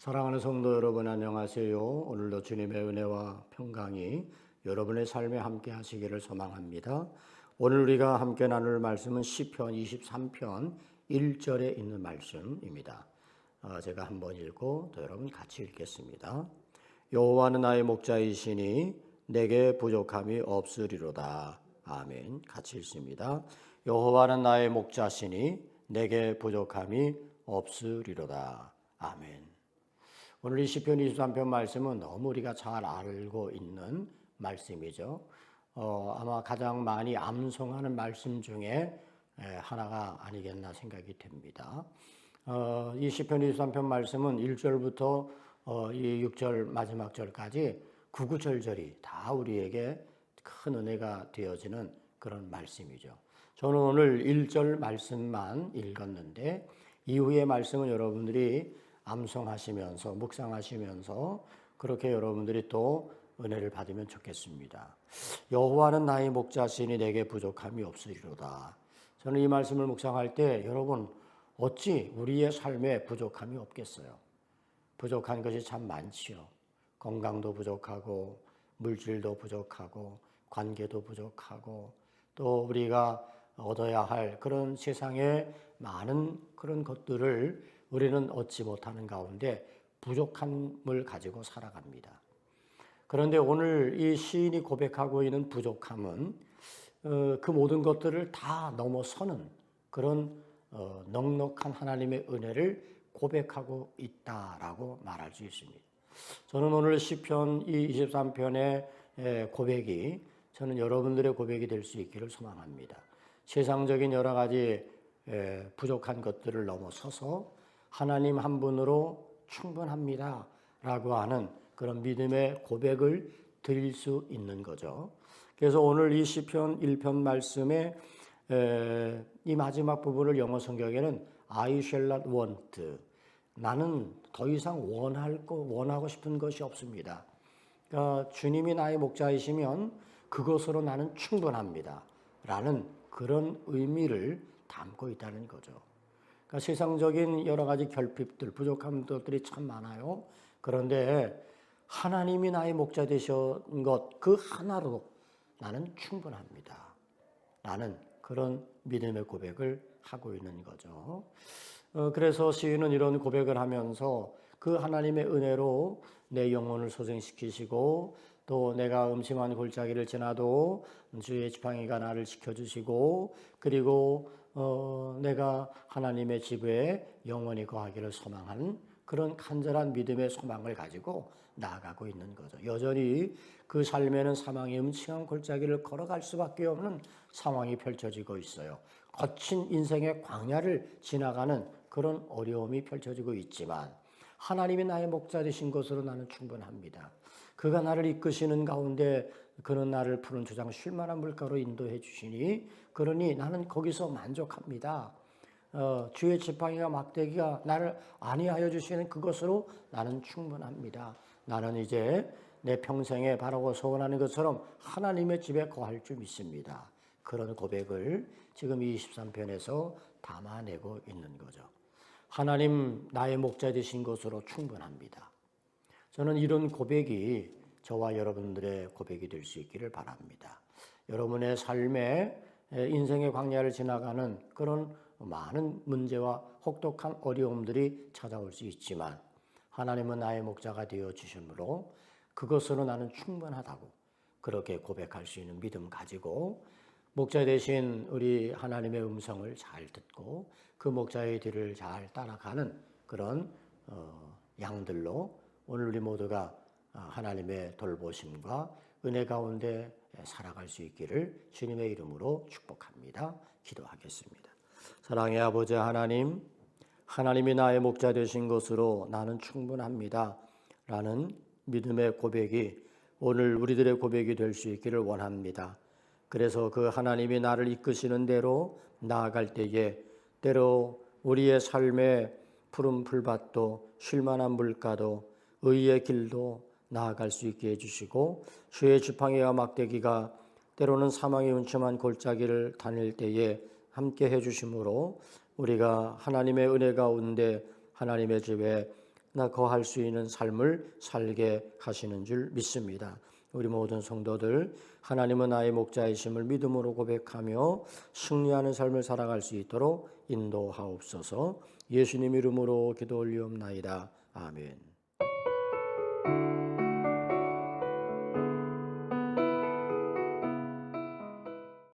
사랑하는 성도 여러분 안녕하세요. 오늘도 주님의 은혜와 평강이 여러분의 삶에 함께 하시기를 소망합니다. 오늘 우리가 함께 나눌 말씀은 시편 23편 1절에 있는 말씀입니다. 어, 제가 한번 읽고 또 여러분 같이 읽겠습니다. 여호와는 나의 목자이시니 내게 부족함이 없으리로다. 아멘. 같이 읽습니다. 여호와는 나의 목자시니 내게 부족함이 없으리로다. 아멘. 오늘 이 시편 23편 말씀은 너무 우리가 잘 알고 있는 말씀이죠. 어, 아마 가장 많이 암송하는 말씀 중에 하나가 아니겠나 생각이 됩니다. 어, 이 시편 23편 말씀은 1절부터 어, 이 6절 마지막 절까지 구구절절이 다 우리에게 큰 은혜가 되어지는 그런 말씀이죠. 저는 오늘 1절 말씀만 읽었는데 이후의 말씀은 여러분들이 암송하시면서 묵상하시면서 그렇게 여러분들이 또 은혜를 받으면 좋겠습니다. 여호와는 나의 목자시니 내게 부족함이 없으리로다. 저는 이 말씀을 묵상할 때 여러분 어찌 우리의 삶에 부족함이 없겠어요? 부족한 것이 참 많지요. 건강도 부족하고 물질도 부족하고 관계도 부족하고 또 우리가 얻어야 할 그런 세상의 많은 그런 것들을 우리는 얻지 못하는 가운데 부족함을 가지고 살아갑니다. 그런데 오늘 이 시인이 고백하고 있는 부족함은 어, 그 모든 것들을 다 넘어서는 그런 어, 넉넉한 하나님의 은혜를 고백하고 있다라고 말할 수 있습니다. 저는 오늘 시편 이 23편의 고백이 저는 여러분들의 고백이 될 수 있기를 소망합니다. 세상적인 여러 가지 부족한 것들을 넘어서서 하나님 한 분으로 충분합니다. 라고 하는 그런 믿음의 고백을 드릴 수 있는 거죠. 그래서 오늘 이 시편 1편 말씀에 이 마지막 부분을 영어 성경에는 I shall not want. 나는 더 이상 원할 거, 원하고 싶은 것이 없습니다. 그러니까 주님이 나의 목자이시면 그것으로 나는 충분합니다. 라는 그런 의미를 담고 있다는 거죠. 그러니까 세상적인 여러 가지 결핍들, 부족함들이 참 많아요. 그런데 하나님이 나의 목자 되신 것 그 하나로 나는 충분합니다. 나는 그런 믿음의 고백을 하고 있는 거죠. 어, 그래서 시인은 이런 고백을 하면서 그 하나님의 은혜로 내 영혼을 소생시키시고 또 내가 음침한 골짜기를 지나도 주의 지팡이가 나를 지켜주시고 그리고 어, 내가 하나님의 집에 영원히 거하기를 소망하는 그런 간절한 믿음의 소망을 가지고 나아가고 있는 거죠. 여전히 그 삶에는 사망의 음침한 골짜기를 걸어갈 수밖에 없는 상황이 펼쳐지고 있어요. 거친 인생의 광야를 지나가는 그런 어려움이 펼쳐지고 있지만 하나님이 나의 목자 되신 것으로 나는 충분합니다. 그가 나를 이끄시는 가운데 그는 나를 푸른 주장 쉴 만한 물가로 인도해 주시니 그러니 나는 거기서 만족합니다. 어, 주의 지팡이가 막대기가 나를 안위하여 주시는 그것으로 나는 충분합니다. 나는 이제 내 평생에 바라고 소원하는 것처럼 하나님의 집에 거할 줄 믿습니다. 그런 고백을 지금 23편에서 담아내고 있는 거죠. 하나님 나의 목자 되신 것으로 충분합니다. 저는 이런 고백이 저와 여러분들의 고백이 될 수 있기를 바랍니다. 여러분의 삶에 인생의 광야를 지나가는 그런 많은 문제와 혹독한 어려움들이 찾아올 수 있지만 하나님은 나의 목자가 되어 주심으로 그것으로 나는 충분하다고 그렇게 고백할 수 있는 믿음 가지고 목자 대신 우리 하나님의 음성을 잘 듣고 그 목자의 뒤를 잘 따라가는 그런 어, 양들로 오늘 우리 모두가 하나님의 돌보심과 은혜 가운데 살아갈 수 있기를 주님의 이름으로 축복합니다. 기도하겠습니다. 사랑의 아버지 하나님, 하나님이 나의 목자 되신 것으로 나는 충분합니다. 라는 믿음의 고백이 오늘 우리들의 고백이 될 수 있기를 원합니다. 그래서 그 하나님이 나를 이끄시는 대로 나아갈 때에 때로 우리의 삶의 푸른 풀밭도 쉴만한 물가도 의의 길도 나아갈 수 있게 해주시고 주의 지팡이와 막대기가 때로는 사망의 운침한 골짜기를 다닐 때에 함께 해주심으로 우리가 하나님의 은혜 가운데 하나님의 집에 나 거할 수 있는 삶을 살게 하시는 줄 믿습니다. 우리 모든 성도들 하나님은 나의 목자이심을 믿음으로 고백하며 승리하는 삶을 살아갈 수 있도록 인도하옵소서. 예수님 이름으로 기도 올리옵나이다. 아멘.